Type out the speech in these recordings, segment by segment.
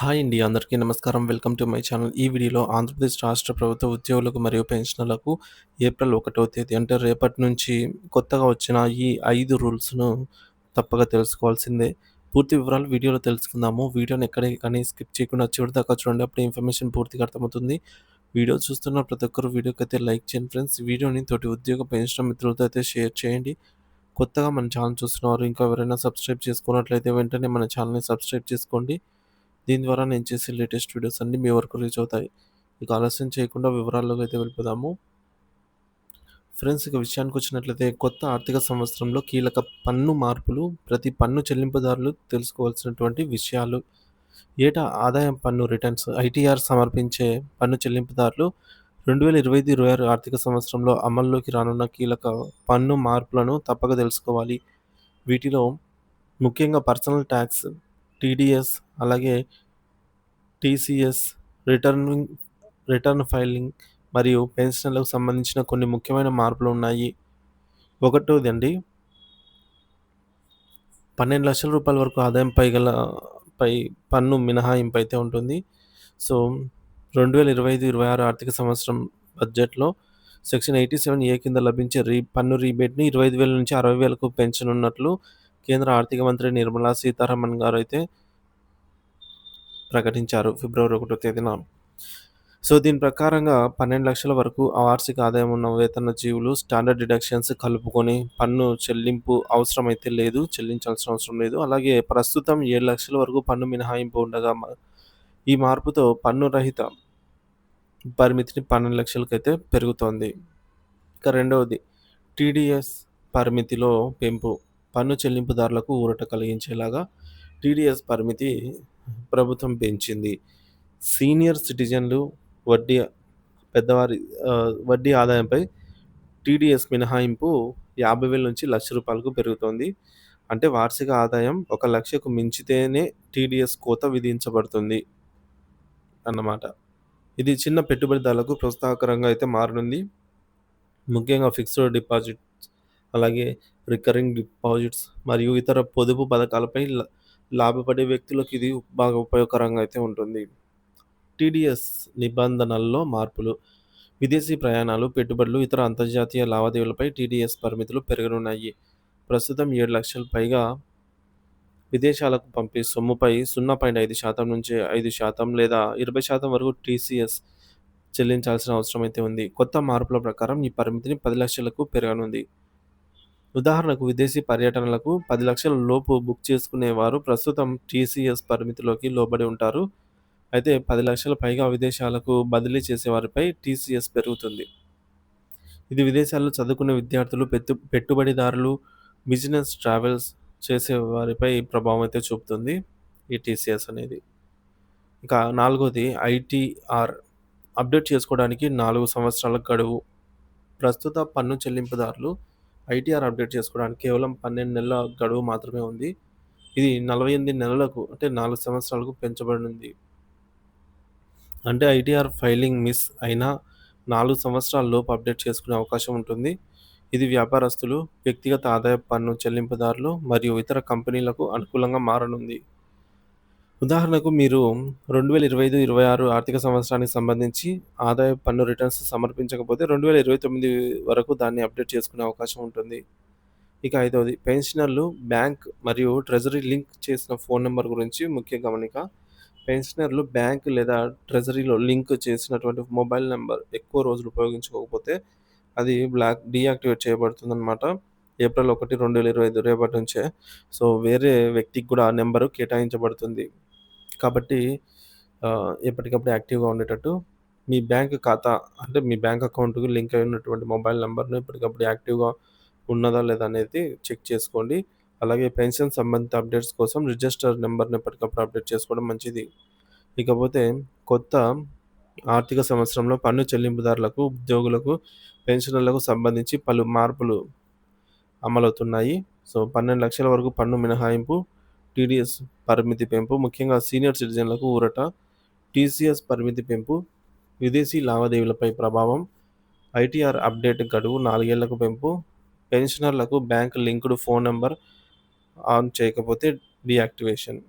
Hi అండి అందరికీ నమస్కారం. Welcome to my channel. ఈ వీడియోలో ఆంధ్రప్రదేశ్ రాష్ట్ర ప్రభుత్వ ఉద్యోగులకు మరియు పెన్షనర్లకు ఏప్రిల్ ఒకటో తేదీ అంటే రేపటి నుంచి కొత్తగా వచ్చిన ఈ ఐదు రూల్స్ను తప్పక తెలుసుకోవాల్సిందే. పూర్తి వివరాలు వీడియోలో తెలుసుకుందాము. వీడియోని ఎక్కడికి కానీ స్కిప్ చేయకుండా చివరి దాకా చూడండి. అప్పుడు ఇన్ఫర్మేషన్ పూర్తిగా అర్థమవుతుంది. వీడియో చూస్తున్న ప్రతి ఒక్కరు వీడియోకి అయితే లైక్ చేయండి ఫ్రెండ్స్. వీడియోని తోటి ఉద్యోగ పెన్షన్ మిత్రులతో అయితే షేర్ చేయండి. కొత్తగా మన ఛానల్ చూస్తున్నారు ఇంకా ఎవరైనా సబ్స్క్రైబ్ చేసుకున్నట్లయితే వెంటనే మన ఛానల్ని సబ్స్క్రైబ్ చేసుకోండి. దీని ద్వారా నేను చేసే లేటెస్ట్ వీడియోస్ అన్నీ మీ వరకు రీచ్ అవుతాయి. ఇక ఆలస్యం చేయకుండా వివరాల్లోకి అయితే వెళ్ళిపోదాము. ఫ్రెండ్స్ ఇక విషయానికి వచ్చినట్లయితే కొత్త ఆర్థిక సంవత్సరంలో కీలక పన్ను మార్పులు ప్రతి పన్ను చెల్లింపుదారులు తెలుసుకోవాల్సినటువంటి విషయాలు. ఏటా ఆదాయం పన్ను రిటర్న్స్ ఐటీఆర్ సమర్పించే పన్ను చెల్లింపుదారులు రెండు వేల ఇరవై ఐదు ఇరవై ఆరు ఆర్థిక సంవత్సరంలో అమల్లోకి రానున్న కీలక పన్ను మార్పులను తప్పక తెలుసుకోవాలి. వీటిలో ముఖ్యంగా పర్సనల్ ట్యాక్స్ టీడీఎస్ అలాగే టీసీఎస్ రిటర్నింగ్ రిటర్న్ ఫైలింగ్ మరియు పెన్షన్లకు సంబంధించిన కొన్ని ముఖ్యమైన మార్పులు ఉన్నాయి. ఒకటోది అండి పన్నెండు లక్షల రూపాయల వరకు ఆదాయం పై గల పై పన్ను మినహాయింపు అయితే ఉంటుంది. సో రెండు వేల ఇరవై ఐదు ఇరవై ఆరు ఆర్థిక సంవత్సరం బడ్జెట్లో సెక్షన్ ఎయిటీ సెవెన్ ఏ కింద లభించే రీ పన్ను రీబేట్ని ఇరవై ఐదు వేల నుంచి అరవై వేలకు పెంచనున్నట్లు కేంద్ర ఆర్థిక మంత్రి నిర్మలా సీతారామన్ గారు అయితే ప్రకటించారు ఫిబ్రవరి ఒకటో తేదీన. సో దీని ప్రకారంగా పన్నెండు లక్షల వరకు వార్షిక ఆదాయం ఉన్న వేతన జీవులు స్టాండర్డ్ డిడక్షన్స్ కలుపుకొని పన్ను చెల్లింపు అవసరమైతే లేదు చెల్లించాల్సిన అవసరం లేదు. అలాగే ప్రస్తుతం ఏడు లక్షల వరకు పన్ను మినహాయింపు ఉండగా ఈ మార్పుతో పన్ను రహిత పరిమితిని పన్నెండు లక్షలకైతే పెరుగుతోంది. ఇక రెండవది టీడీఎస్ పరిమితిలో పెంపు. పన్ను చెల్లింపుదారులకు ఊరట కలిగించేలాగా టీడీఎస్ పరిమితి ప్రభుత్వం పెంచింది. సీనియర్ సిటిజన్లు వడ్డీ పెద్దవారి వడ్డీ ఆదాయంపై టీడీఎస్ మినహాయింపు యాభై వేల నుంచి లక్ష రూపాయలకు పెరుగుతోంది. అంటే వార్షిక ఆదాయం ఒక లక్షకు మించితేనే టీడీఎస్ కోత విధించబడుతుంది అన్నమాట. ఇది చిన్న పెట్టుబడిదారులకు ప్రోత్సాహకరంగా అయితే మారనుంది. ముఖ్యంగా ఫిక్స్డ్ డిపాజిట్ అలాగే రికరింగ్ డిపాజిట్స్ మరియు ఇతర పొదుపు పథకాలపై లాభపడే వ్యక్తులకు ఇది బాగా ఉపయోగకరంగా అయితే ఉంటుంది. టీడీఎస్ నిబంధనల్లో మార్పులు విదేశీ ప్రయాణాలు పెట్టుబడులు ఇతర అంతర్జాతీయ లావాదేవీలపై టీడీఎస్ పరిమితులు పెరగనున్నాయి. ప్రస్తుతం ఏడు లక్షల పైగా విదేశాలకు పంపే సొమ్ముపై సున్నా పాయింట్ ఐదు శాతం నుంచి ఐదు శాతం లేదా ఇరవై శాతం వరకు టీసీఎస్ చెల్లించాల్సిన అవసరం అయితే ఉంది. కొత్త మార్పుల ప్రకారం ఈ పరిమితిని పది లక్షలకు పెరగనుంది. ఉదాహరణకు విదేశీ పర్యటనలకు పది లక్షల లోపు బుక్ చేసుకునేవారు. ప్రస్తుతం టీసీఎస్ పరిమితిలోకి లోబడి ఉంటారు. అయితే పది లక్షల పైగా విదేశాలకు బదిలీ చేసేవారిపై టీసీఎస్ పెరుగుతుంది. ఇది విదేశాల్లో చదువుకునే విద్యార్థులు పెట్టు పెట్టుబడిదారులు బిజినెస్ ట్రావెల్స్ చేసే వారిపై ప్రభావం అయితే చూపుతుంది ఈ టీసీఎస్ అనేది. ఇంకా నాలుగోది ఐటీఆర్ అప్డేట్ చేసుకోవడానికి నాలుగు సంవత్సరాల గడువు. ప్రస్తుత పన్ను చెల్లింపుదారులు ఐటీఆర్ అప్డేట్ చేసుకోవడానికి కేవలం పన్నెండు నెలల గడువు మాత్రమే ఉంది. ఇది నలభై ఎనిమిది నెలలకు అంటే నాలుగు సంవత్సరాలకు పెంచబడింది. అంటే ఐటీఆర్ ఫైలింగ్ మిస్ అయినా నాలుగు సంవత్సరాల లోపు అప్డేట్ చేసుకునే అవకాశం ఉంటుంది. ఇది వ్యాపారస్తులు వ్యక్తిగత ఆదాయ పన్ను చెల్లింపుదారులు మరియు ఇతర కంపెనీలకు అనుకూలంగా మారనుంది. ఉదాహరణకు మీరు రెండు వేల ఇరవై ఐదు ఇరవై ఆరు ఆర్థిక సంవత్సరానికి సంబంధించి ఆదాయ పన్ను రిటర్న్స్ సమర్పించకపోతే రెండు వేల ఇరవై తొమ్మిది వరకు దాన్ని అప్డేట్ చేసుకునే అవకాశం ఉంటుంది. ఇక ఐదవది పెన్షనర్లు బ్యాంక్ మరియు ట్రెజరీ లింక్ చేసిన ఫోన్ నెంబర్ గురించి ముఖ్య గమనిక పెన్షనర్లు బ్యాంక్ లేదా ట్రెజరీలో లింక్ చేసినటువంటి మొబైల్ నెంబర్ ఎక్కువ రోజులు ఉపయోగించుకోకపోతే అది బ్లాక్ డీయాక్టివేట్ చేయబడుతుంది అనమాట ఏప్రిల్ ఒకటి రెండు వేల ఇరవై ఐదు రేపటి నుంచే. సో వేరే వ్యక్తికి కూడా ఆ నెంబరు కేటాయించబడుతుంది. కాబట్టి ఎప్పటికప్పుడు యాక్టివ్గా ఉండేటట్టు మీ బ్యాంక్ ఖాతా అంటే మీ బ్యాంక్ అకౌంట్కి లింక్ అయి ఉన్నటువంటి మొబైల్ నెంబర్ను ఎప్పటికప్పుడు యాక్టివ్గా ఉన్నదా లేదా అనేది చెక్ చేసుకోండి. అలాగే పెన్షన్ సంబంధిత అప్డేట్స్ కోసం రిజిస్టర్ నెంబర్ని ఎప్పటికప్పుడు అప్డేట్ చేసుకోవడం మంచిది. ఇకపోతే కొత్త ఆర్థిక సంవత్సరంలో పన్ను చెల్లింపుదారులకు ఉద్యోగులకు పెన్షనర్లకు సంబంధించి పలు మార్పులు అమలవుతున్నాయి. సో పన్నెండు లక్షల వరకు పన్ను మినహాయింపు టీడీఎస్ పరిమితి పెంపు ముఖ్యంగా సీనియర్ సిటిజన్లకు ఊరట టీసీఎస్ పరిమితి పెంపు విదేశీ లావాదేవీలపై ప్రభావం ఐటీఆర్ అప్డేట్ గడువు నాలుగేళ్ళకు పెంపు పెన్షనర్లకు bank linked phone number on చేయకపోతే డియాక్టివేషన్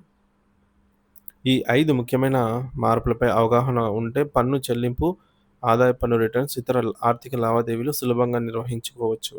ఈ ఐదు ముఖ్యమైన మార్పులపై అవగాహన ఉంటే పన్ను చెల్లింపు, ఆదాయ పన్ను రిటర్న్స్, ఇతర ఆర్థిక లావాదేవీలు సులభంగా నిర్వహించుకోవచ్చు.